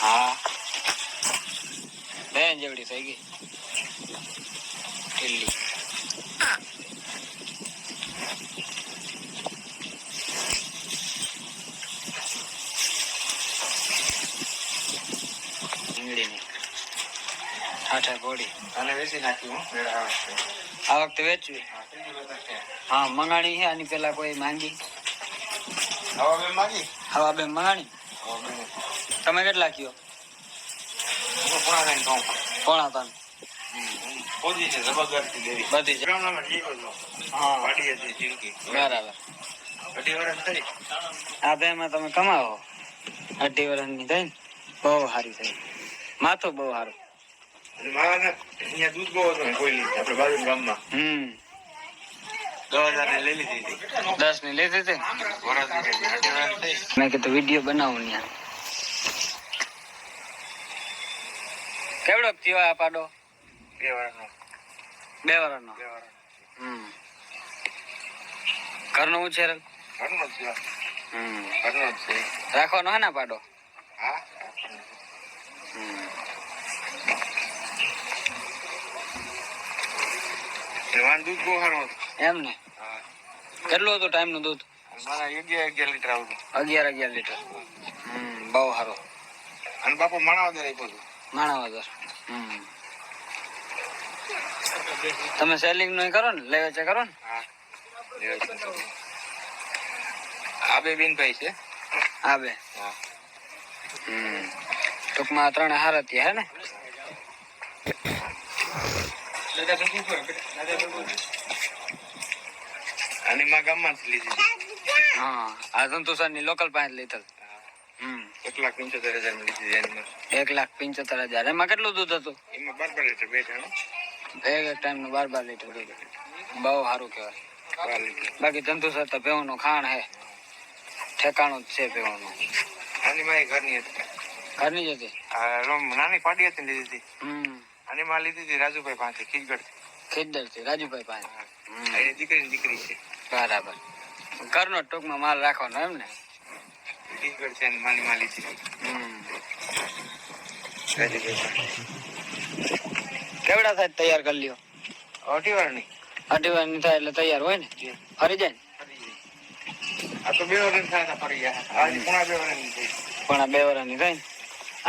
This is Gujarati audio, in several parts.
હા. બેન જેવડી થઈ ગઈ. ઢીલી. ઠાઠા અને વેચી નાખ્યું હું. આ વખતે વેચવી. હા, મંગાણી છે આની પેલા કોઈ માંગી. હવા બે માંગી? હવા બે મંગાણી. તમે કેટલા કયો? કોણ હતા બધી છો. બરાબર. અઢી વર્ષ થઈ. આ બેમાં તમે કમાવો. અઢી વર્ષની થઈ ને બહુ સારી થઈ. માથું બહુ સારું. અહીંયા દૂધ બહુ હતું કોઈલી આપણે બાજુ ગામમાં. હમ. દસ ને લીધી હતી મેં કીધું વીડિયો બનાવું ત્યાં કેવડો થયો આ પાડો બે વર્ષનો બે વર્ષનો હમ ઘરનો ઉછેર ઘરનો જ હમ ઘરનો જ રાખવાનો હે ને પાડો હા હમ દૂધ બહુ સારું એમ ને કેટલું હતું ટાઈમનું દૂધ? મારા અગિયાર અગિયાર લીટર આવતું. અગિયાર અગિયાર લીટર. હમ બહુ સારું. અને બાપુ માણાવદર આપ્યું હતું માણાવદર હમ. તમે સેલિંગનું કરો ને લે વેચે કરો ને? આ બે બેનભાઈ છે. આ બે. હમ. ટૂંકમાં ત્રણ હાર હતી હે ને? અને માં ગામમાં જ લીધી. હા. આ સંતોષારની લોકલ લીટર હમ. એક લાખ પંચોતેર હજારમાં લીધી એની એક લાખ પંચોતેર હજાર. એમાં કેટલું દૂધ હતું? એમાં બાર બાર લીટર બે ટાણું એક એક ટાઈમનું બાર બાર લીટર દૂધ બહુ સારું કહેવાય. બાકી જંતુસર તો ભેવું ખાણ હે. ઠેકાણું જ છે પેવાનું આની માં ઘરની હતી. ઘરની જ હતી? નાની પાડી હતી લીધી હતી. હમ. આની માં લીધી હતી રાજુભાઈ પાસે ખીજગઢથી રાજુભાઈ પાસે. દીકરી દીકરી છે. બરાબર. ઘરનો ટૂંકમાં માલ રાખવાનો એમ ને? છે. કેવડા થાય તૈયાર કરી લ્યો? અઢી વાર નહીં અઢી વાર થાય એટલે તૈયાર હોય ને? ફરી જાય ને? આ તો બે વર્ષ થાય ફરી ગયા આજે પૂણા બે વર્ષ થઈ. પણ બે વારની થાય ને?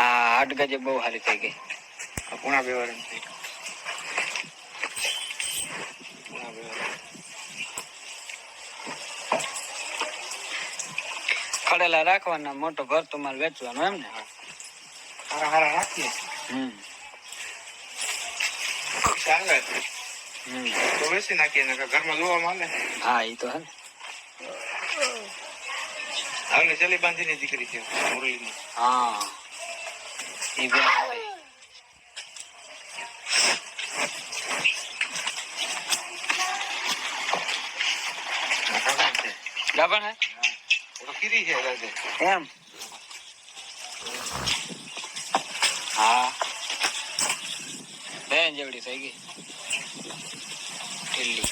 આ આઠ ગજે બહુ સારી થઈ ગઈ. પૂણા બે વરણ થઈ પૂણા બે વર્ષ ખડેલા રાખવાના મોટો ઘર તમારે વેચવાનો એમ ને? હારા હારા રાખીએ. હમ. ચાલે. તો વેચી નાખીએ ને ઘરમાં જોવા મળે હા એ તો હે હવે ચલી બાંધીની દીકરી છે મુરલીની. હા. એ બે ગાભણ હે. એમ? હા. બેન જેવડી થઈ ગઈ. ઢીલી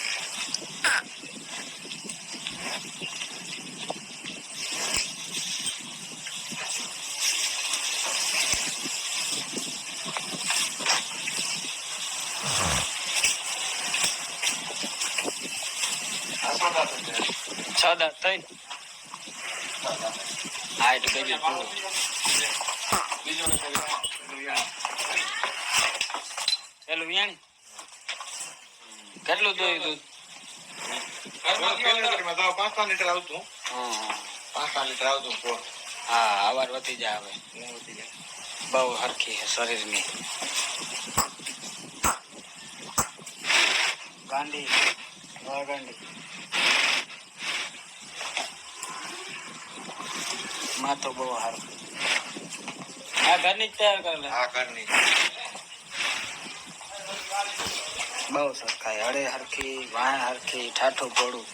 છે દાંત થઈ. હા, એટલે બીજું પૂરું. બીજો પેલું વિયાણી. કેટલું દોયું દૂધ પાંચ લીટર આવતું પાંચ લીટર આવતું હા અવાર વધી જાય હવે. બહુ હરખી છે શરીરની. ગાંડી ગાંડી માથો બહુ સારું આ ઘરની જ તૈયાર કરેલા? આ ઘરની. બહુ સરખાય હળે હરખી વાય હરખી ઠાઠું પોડું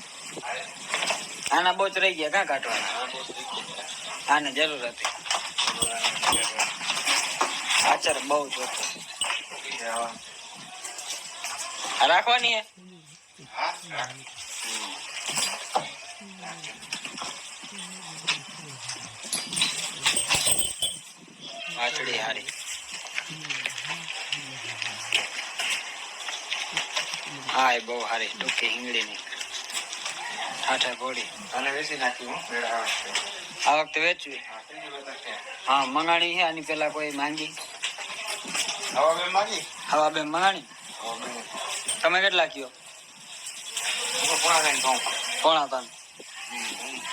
આના બોચ રહી ગયા ક્યાં કાઢવાના? આને જરૂર હતી. આચર બહુ જોતો રાખવાની હે હા. પાછડી હારી. હા એ બહુ હારી. ટૂંકી હિંગળીની. ઠાઠા ઘોડી અને વેચી નાખ્યું હો. આ વખતે વેચવી. હા. મંગાણી છે આની પેલા કોઈ માંગી? હવા બે માંગી? હવા બે મંગાણી? તમે કેટલા કયો? પોણા તો કહું. પોણા ત્રણ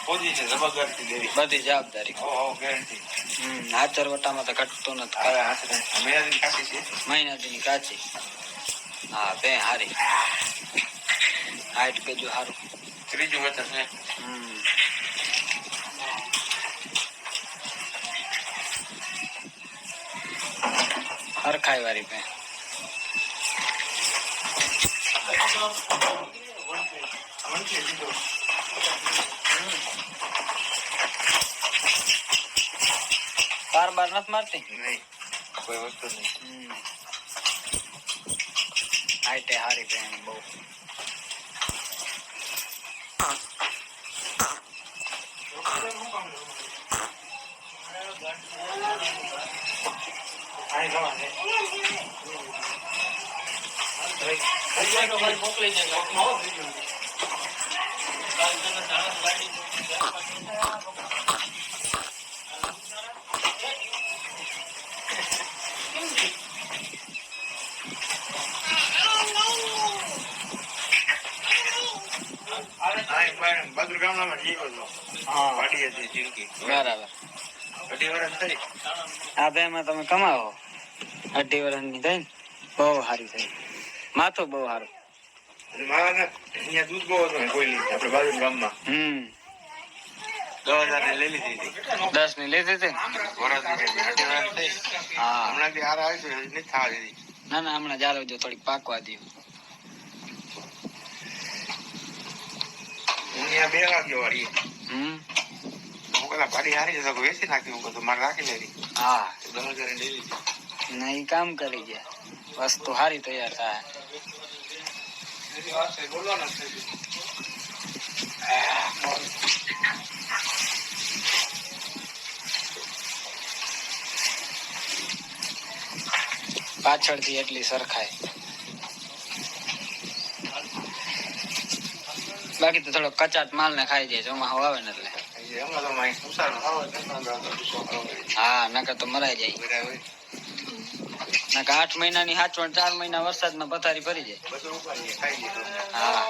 ખોદી છે જબરદસ્તી દેવી બધી જવાબદારી. હો હો ગેરંટી હમ વટામાં તો ઘટતો નથી. હવે હાથે મેળાની કાચી છે? મહિનાથી કાચી. હા બે હારી. હાઈટ કેજો હારું. ત્રીજું વચન છે. હમ. હરખાઈ વાળી પે બાર બાર નથી મારતી? નહીં. કોઈ વસ્તુ નહીં. હાઈટે હારી બેન બહુ. મોકલી જવા બરાબર અઢી વર્ષ થઈ. આ બેમાં તમે કમાવો અઢી વર્ષની થઈ ને બહુ સારી થઈ માથું બહુ સારું અને અહીંયા દૂધ બહુ હતું ને. આપણે ગામમાં. હમ દસ. ની લીધી હતી હમણાં જે હારા આવી છે, એ નથી થવા દીધી. ના ના હમણાં ચાલો જો થોડીક પાકવા દઉં બે વાગ્યો વાળી. હમ હું પેલા પાડી હારી જતો વેચી નાખી હું કીધું મારે રાખી લેવી. હા. દસ હજાર લઈ લીધી. કામ કરી ગયા. વસ્તુ હારી તૈયાર થાય. પાછળથી એટલી સરખાય. બાકી તો થોડો કચાટ માલ ને ખાઈ જાય ચોમાસું આવે ને એટલે. હા નકર તો મરાઈ જાય. નકર આઠ મહિનાની હાચવણ ચાર મહિના વરસાદમાં પથારી ભરી જાય. હા.